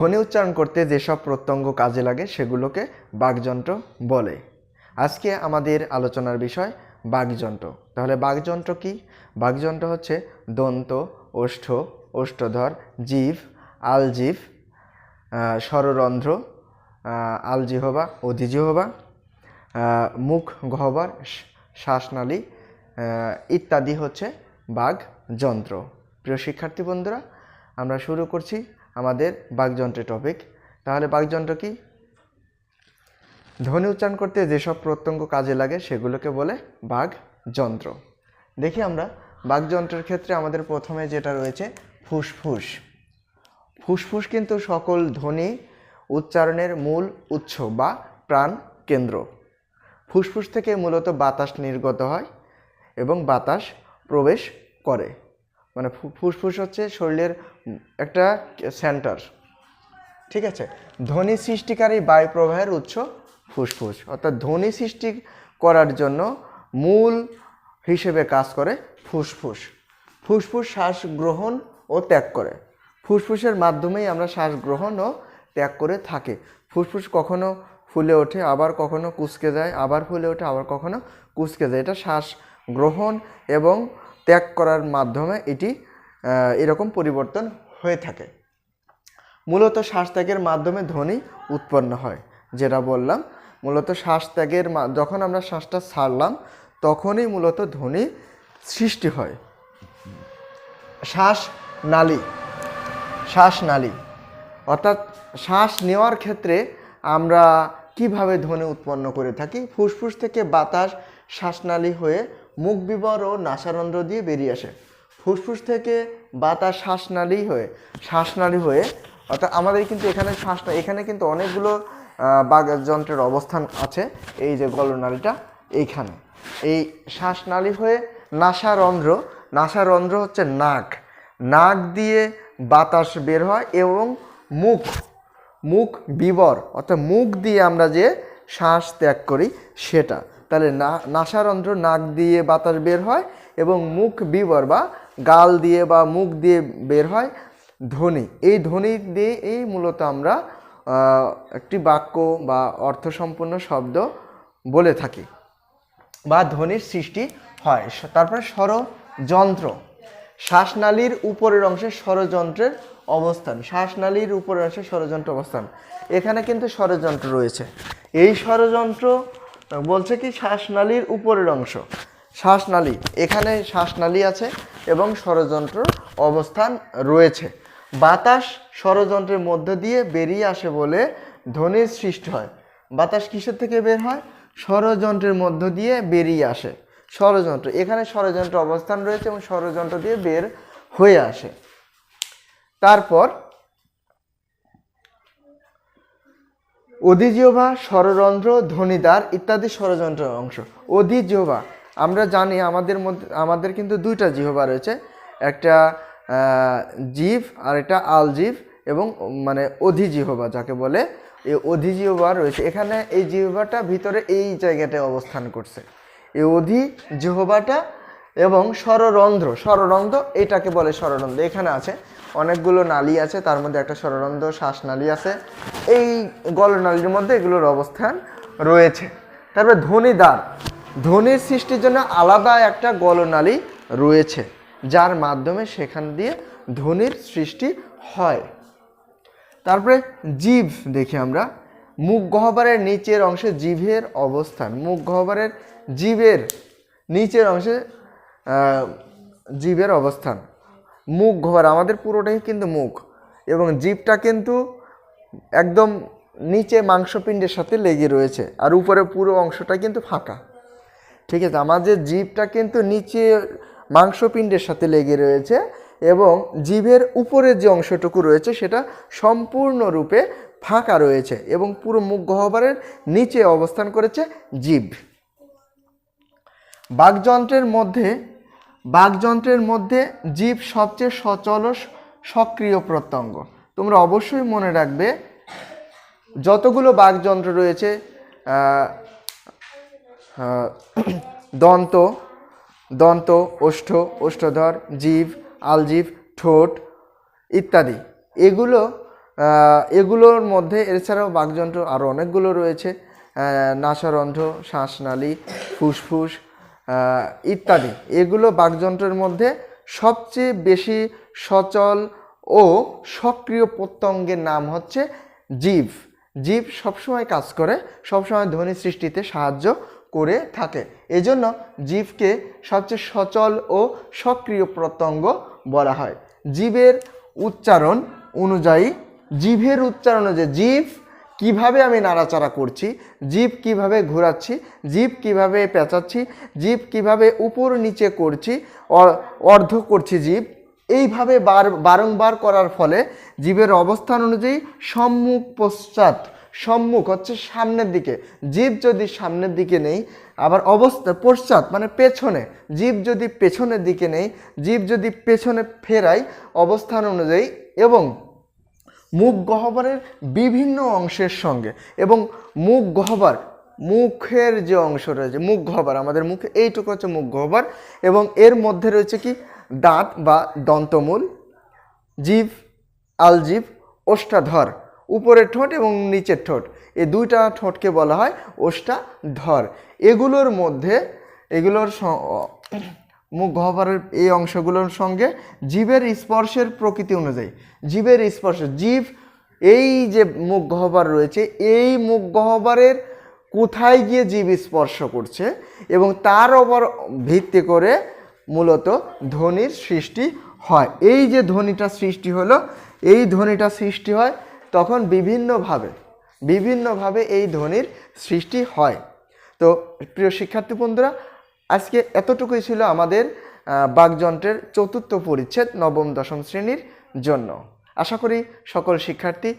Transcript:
ধ্বনি উচ্চারণ করতে যেসব প্রত্যঙ্গ কাজে লাগে সেগুলোকে বাকযন্ত্র বলে। আজকে আমাদের আলোচনার বিষয় বাকযন্ত্র। তাহলে বাকযন্ত্র কি? বাকযন্ত্র হচ্ছে দন্ত, ওষ্ঠ, ওষ্ঠধর, জীব আলজিভ স্বররন্ধ্র আলজিহবা, অধিজিহবা মুখ গহ্বর শ্বাসনালী ইত্যাদি হচ্ছে বাঘ যন্ত্র প্রিয় শিক্ষার্থী বন্ধুরা, আমরা শুরু করছি আমাদের বাকযন্ত্রের টপিক তাহলে বাকযন্ত্র কি? ধ্বনি উচ্চারণ করতে যেসব প্রত্যঙ্গ কাজে লাগে, সেগুলোকে বলে বাঘ যন্ত্র দেখি আমরা, বাকযন্ত্রের ক্ষেত্রে আমাদের প্রথমে যেটা রয়েছে, ফুসফুস। ফুসফুস কিন্তু সকল ধ্বনি উচ্চারণের মূল উৎস বা প্রাণ কেন্দ্র। ফুসফুস থেকে মূলত বাতাস নির্গত হয় এবং বাতাস প্রবেশ করে। মানে ফুসফুস হচ্ছে শরীরের একটা সেন্টার ঠিক আছে? ধ্বনি সৃষ্টিকারী বায়ু প্রবাহের উৎস ফুসফুস। অর্থাৎ ধ্বনি সৃষ্টি করার জন্য মূল হিসেবে কাজ করে ফুসফুস। ফুসফুস শ্বাস গ্রহণ ও ত্যাগ করে। ফুসফুসের মাধ্যমেই আমরা শ্বাস গ্রহণ ও ত্যাগ করে থাকি। ফুসফুস কখনো ফুলে ওঠে, আবার কখনো কুচকে যায়, আবার ফুলে ওঠে, আবার কখনো কুচকে যায়। এটা শ্বাস গ্রহণ এবং ত্যাগ করার মাধ্যমে এটি এরকম পরিবর্তন হয়ে থাকে। মূলত শ্বাস ত্যাগের মাধ্যমে ধ্বনি উৎপন্ন হয়, যেটা বললাম। মূলত শ্বাস ত্যাগের যখন আমরা শ্বাসটা ছাড়লাম, তখনই মূলত ধ্বনি সৃষ্টি হয়। শ্বাস নালী শ্বাসনালী অর্থাৎ শ্বাস নেওয়ার ক্ষেত্রে আমরা কীভাবে ধ্বনি উৎপন্ন করে থাকি? ফুসফুস থেকে বাতাস শ্বাসনালী হয়ে মুখ বিবর ও নাসারন্ধ্র দিয়ে বেরিয়ে আসে। ফুসফুস থেকে বাতাস শ্বাসনালী হয়ে শ্বাসনালী হয়ে অর্থাৎ আমাদের কিন্তু এখানে শ্বাস এখানে কিন্তু অনেকগুলো আহ, যন্ত্রের অবস্থান আছে। এই যে গলনালীটা এইখানে। এই শ্বাসনালী হয়ে নাসারন্ধ্র নাসারন্ধ্র হচ্ছে নাক। নাক দিয়ে বাতাস বের হয় এবং মুখ মুখ বিবর অর্থাৎ মুখ দিয়ে আমরা যে শ্বাস ত্যাগ করি সেটা। তাহলে না, নাসারন্ধ্র নাক দিয়ে বাতাস বের হয় এবং মুখ বিবর বা গাল দিয়ে বা মুখ দিয়ে বের হয় ধ্বনি। এই ধ্বনি দিয়ে এই মূলত আমরা একটি বাক্য বা অর্থসম্পন্ন শব্দ বলে থাকি বা ধ্বনির সৃষ্টি হয়। তারপরে স্বরযন্ত্র শ্বাসনালীর উপরের অংশে স্বরযন্ত্রের অবস্থান। শ্বাসনালীর উপরের অংশে স্বরযন্ত্র অবস্থান। এখানে কিন্তু স্বরযন্ত্র রয়েছে। এই স্বরযন্ত্র বলছে কি, শ্বাসনালীর উপরের অংশ। শ্বাসনালী, এখানে শ্বাসনালী আছে এবং স্বরযন্ত্র অবস্থান রয়েছে। বাতাস ষড়যন্ত্রের মধ্য দিয়ে বেরিয়ে আসে বলে ধ্বনির সৃষ্টি হয়। বাতাস কিসের থেকে বের হয়? ষড়যন্ত্রের মধ্য দিয়ে বেরিয়ে আসে। ষড়যন্ত্র, এখানে ষড়যন্ত্র অবস্থান রয়েছে এবং ষড়যন্ত্র দিয়ে বের হয়ে আসে। তারপর অধিজিহ্বা স্বররন্ধ্র, ধ্বনিদ্বার ইত্যাদি ষড়যন্ত্রের অংশ। অধিজিহ্বা আমরা জানি আমাদের মধ্যে, আমাদের কিন্তু দুইটা জিহবা রয়েছে। একটা জীব, আর একটা আলজিভ এবং মানে অধিজিহ্বা যাকে বলে। এই অধিজিহ্বা রয়েছে। এখানে এই জিহবাটা ভিতরে এই জায়গাটায় অবস্থান করছে। এই অধি জিহ্বাটা এবং স্বররন্ধ্র স্বররন্ধ্র এটাকে বলে স্বররন্ধ্র। এখানে আছে অনেকগুলো নালী আছে, তার মধ্যে একটা স্বররন্ধ্র শ্বাসনালী আছে। এই গলনালীর মধ্যে এগুলোর অবস্থান রয়েছে। তারপরে ধ্বনিদ্বার ধ্বনির সৃষ্টির জন্য আলাদা একটা গলনালী রয়েছে, যার মাধ্যমে সেখান দিয়ে ধ্বনির সৃষ্টি হয়। তারপরে জিভ দেখি আমরা। মুখ গহ্বরের নিচের অংশে জিভের অবস্থান। মুখ গহ্বরের জিভের নিচের অংশে জীবের অবস্থান। মুখ গহ্বর, আমাদের পুরোটাই কিন্তু মুখ। এবং জীবটা কিন্তু একদম নিচে মাংসপিণ্ডের সাথে লেগে রয়েছে আর উপরে পুরো অংশটা কিন্তু ফাঁকা। ঠিক আছে আমাদের জিভটা কিন্তু নিচে মাংসপিণ্ডের সাথে লেগে রয়েছে এবং জিভের উপরের যে অংশটুকু রয়েছে সেটা সম্পূর্ণরূপে ফাঁকা রয়েছে এবং পুরো মুখ গহ্বরের নিচে অবস্থান করেছে জীব বাকযন্ত্রের মধ্যে বাকযন্ত্রের মধ্যে জীব সবচেয়ে সচল সক্রিয় প্রত্যঙ্গ। তোমরা অবশ্যই মনে রাখবে, যতগুলো বাকযন্ত্র রয়েছে দন্ত দন্ত, ওষ্ঠ, ওষ্ঠধর, জীব আলজিভ ঠোঁট ইত্যাদি। এগুলো এগুলোর মধ্যে, এছাড়াও বাঘযন্ত্র আরও অনেকগুলো রয়েছে নাসারন্ধ্র, শ্বাসনালী, ফুসফুস ইত্যাদি। এগুলো বাকযন্ত্রের মধ্যে সবচেয়ে বেশি সচল ও সক্রিয় প্রত্যঙ্গের নাম হচ্ছে জীব। জীব সবসময় কাজ করে, সবসময় ধ্বনি সৃষ্টিতে সাহায্য করে থাকে। এজন্য জীবকে সবচেয়ে সচল ও সক্রিয় প্রত্যঙ্গ বলা হয়। জীবের উচ্চারণ অনুযায়ী জিভের উচ্চারণ অনুযায়ী জীব, কীভাবে আমি নাড়াচাড়া করছি, জীব কীভাবে ঘোরাচ্ছি, জীব কীভাবে পেঁচাচ্ছি, জীব কীভাবে উপর নিচে করছি অর্ধ করছি জীব এইভাবে বার, বারংবার করার ফলে জীবের অবস্থান অনুযায়ী সম্মুখ পশ্চাৎ, সম্মুখ হচ্ছে সামনের দিকে। জীব যদি সামনের দিকে নেই, আবার অবস্থা পশ্চাৎ মানে পেছনে। জীব যদি পেছনের দিকে নেই, জীব যদি পেছনে ফেরাই অবস্থান অনুযায়ী এবং মুখ গহ্বরের বিভিন্ন অংশের সঙ্গে এবং মুখ গহ্বর, মুখের যে অংশ রয়েছে, মুখ গহ্বর, আমাদের মুখে এইটুকু হচ্ছে মুখ গহ্বর এবং এর মধ্যে রয়েছে কি? দাঁত বা দন্তমূল, জীব আলজিভ ওষ্ঠাধর, উপরের ঠোঁট এবং নিচের ঠোঁট। এই দুইটা ঠোঁটকে বলা হয় ওষ্ঠাধর। এগুলোর মধ্যে, এগুলোর মুখ গহ্বরের এই অংশগুলোর সঙ্গে জীবের স্পর্শের প্রকৃতি অনুযায়ী, জীবের স্পর্শ, জীব এই যে মুখ গহ্বর রয়েছে, এই মুখ গহ্বরের কোথায় গিয়ে জীব স্পর্শ করছে এবং তার ওপর ভিত্তি করে মূলত ধ্বনির সৃষ্টি হয়। এই যে ধ্বনিটা সৃষ্টি হলো এই ধ্বনিটা সৃষ্টি হয় তখন বিভিন্নভাবে বিভিন্নভাবে এই ধ্বনির সৃষ্টি হয়। তো প্রিয় শিক্ষার্থী বন্ধুরা আজকে এতটুকুই ছিল আমাদের আহ, বাকযন্ত্রের চতুর্থ পরিচ্ছেদ নবম দশম শ্রেণির জন্য। আশা করি সকল শিক্ষার্থী